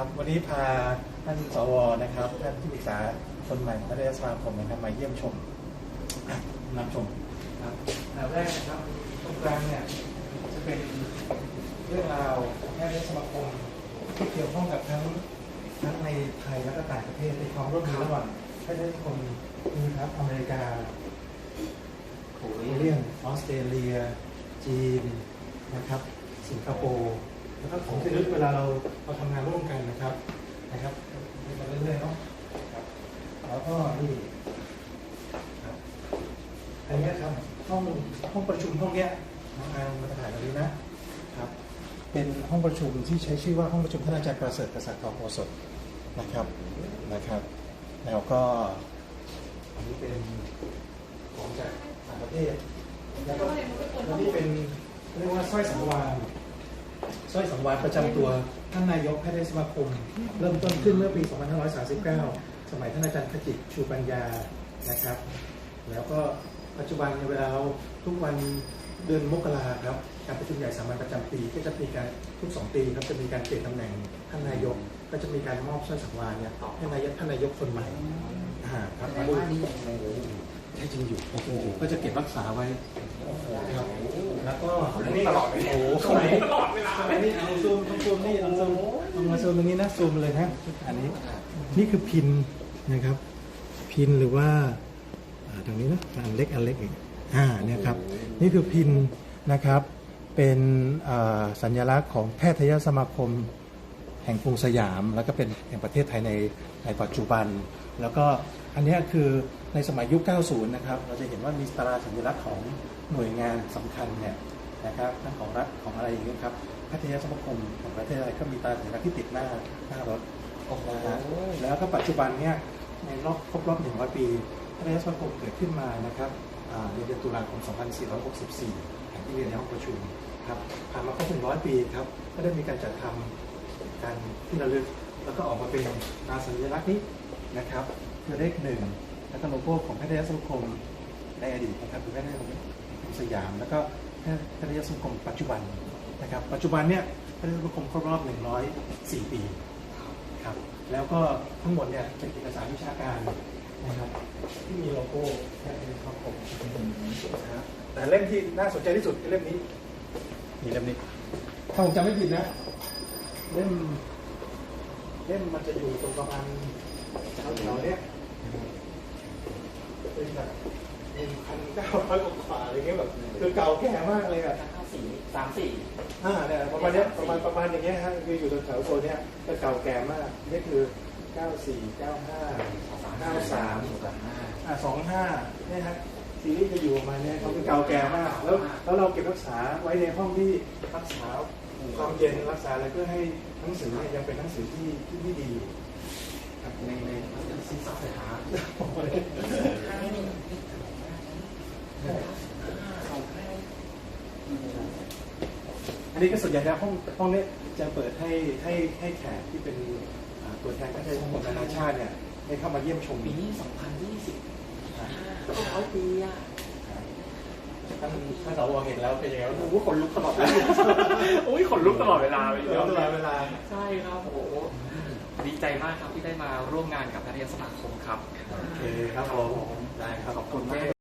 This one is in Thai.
ครับ วันนี้พาท่านสวนะครับ ท่านที่ปรึกษาคนใหม่ของรัฐสมาคมนะครับมาเยี่ยมชมอะนำชมครับแรกนะครับตรงกลางเนี่ยจะเป็นเรื่องราวของแพทยสมาคมที่เกี่ยวข้องกับทั้งทั้งในไทยและก็ต่างประเทศในความร่วมมือระหว่างแพทยสมาคมนี่ครับอเมริกาโคเรียนออสเตรเลีย จีนนะครับ สิงคโปร์แล้วก็ของที่ลึกเวลาเราเราทำงานร่วมกัน นะครับนะครับมาเรื่อยๆเนาะครับแล้วก็นี่ครับอันนี้ครับห้องห้องประชุมห้องเนี้ยน้องอางมาถ่ายตรงนี้นะครับเป็นห้องประชุมที่ใช้ชื่อว่าห้องประชุมท่านอาจารย์ประเสริฐกษัตริย์ทองโอสถนะครับนะครับ แล้วก็อันนี้เป็นของจากต่างประเทศแล้วก็แล้วนี่เป็นเรียกว่าสร้อยสังวานสร้อยสังวานประจำตัว ท่านนายกแพทยสมาคม เริ่มต้นขึ้นเมื่อปี 2539 สมัยท่านอาจารย์ขจิตชูปัญญานะครับ แล้วก็ปัจจุบันในเวลาเราทุกวันเดือนมกราครับการประชุมใหญ่สามัญประจำปีก็จะมีการทุกสองปีครับจะมีการเปลี่ยนตำแหน่งท่านนายกก็จะมีการมอบสร้อสังวานเนี่ยให้นายกท่านนายกคนใหม่อ่าครับแต่ว่านี่ยังไง ใช่จริงอยู่โอ้โหก็จะเก็บรักษาไว้ครับแล้วก็ตลอดเวลาโอ้โหตลอดเวลาสมัยนี้เอาซูมต้องซูมนี่ต้องซูมต้องมาซูมตรงนี้นะซูมเลยนะอันนี้นี่คือพินนะครับ พินหรือว่าอ่าตรงนี้นะอันเล็กอันเล็กอีกอ่าเนี่ยครับนี่คือพินนะครับเป็นสัญลักษณ์ของแพทยสมาคมแห่งกรุงสยาม แล้วก็เป็นแห่งประเทศไทยในในปัจจุบัน แล้วก็ อันเนี้ยคือในสมัยยุค 90 นะครับ เราจะเห็นว่ามีตราสัญลักษณ์ของหน่วยงานสำคัญเนี่ยนะครับทั้งของรัฐของอะไรอย่างเงี้ยครับแพทยสมาคมของประเทศไทยก็มีตราสัญลักษณ์ที่ติดหน้าหน้ารถนะฮะแล้วก็ปัจจุบันเนี่ยในรอบครบรอบ100 ปีแพทยสมาคมเกิดขึ้นมานะครับอ่าในเดือนตุลาคม 2464อย่างที่เรียนในห้องประชุมครับผ่านมาครบ100 ปีครับก็ได้มีการจัดทำการที่ระลึกแล้วก็ออกมาเป็นตราสัญลักษณ์นี้ นะครับคือเลขหนึ่งแล้วก็โลโก้ของแพทยสมาคมในอดีตนะครับคือแพทยสมาคมสยาม แล้วก็แพทยสมาคมปัจจุบันนะครับปัจจุบันเนี่ยแพทยสมาคมครบรอบ 104 ปีครับแล้วก็ทั้งหมดเนี่ยเป็นเอกสารวิชาการนะครับที่มีโลโก้แพทยสมาคมนะครับแต่เล่มที่น่าสนใจที่สุดคือเล่มนี้นี่เล่มนี้ถ้าผมจำไม่ผิดนะ เล่มเล่มมันจะอยู่ตรงประมาณ แถวๆเนี้ยเป็นแบบหนึ่งพันเก้าร้อยกว่าๆอะไรเงี้ยแบบคือเก่าแก่มากเลยอะห้าสี่สามสี่อ่าเนี่ยประมาณเนี้ยประมาณประมาณอย่างเงี้ยฮะคืออยู่แถวๆโซนเนี้ยก็เก่าแก่มากนี่คือเก้าสี่เก้าห้าเก้าสามสามห้าอ่าสองห้าเนี่ยฮะซีรีส์จะอยู่ประมาณเนี้ยเขาคือเก่าแก่มาก แล้วแล้วเราเก็บรักษาไว้ในห้องที่รักษาความเย็นรักษาอะไรเพื่อให้หนังสือเนี่ยยังเป็นหนังสือที่ที่ที่ดีค รับในในซีซ่าไฟฟ้าห้านี่สองห้าอันนี้ก็ส่วนใหญ่แล้วห้องห้องนี้จะเปิดให้ให้ให้แขกที่เป็นอ่าตัวแทนก็จะของนานาชาติเนี่ยได้เข้ามาเยี่ยมชมปีนี้สองพันยี่สิบห้าร้อยปีอะท่านท่านสวเห็นแล้วเป็นยังไงบ้างโอ้โหขนลุกตลอดเวลาโอ้ยขนลุกตลอดเวลาเลยเดี๋ยวตลอดเวลา ใช่ครับโอ้โห ดีใจมากครับที่ได้มาร่วมงานกับนักเรียนสมาคมครับ โอเคครับผม ได้ครับ ขอบคุณมาก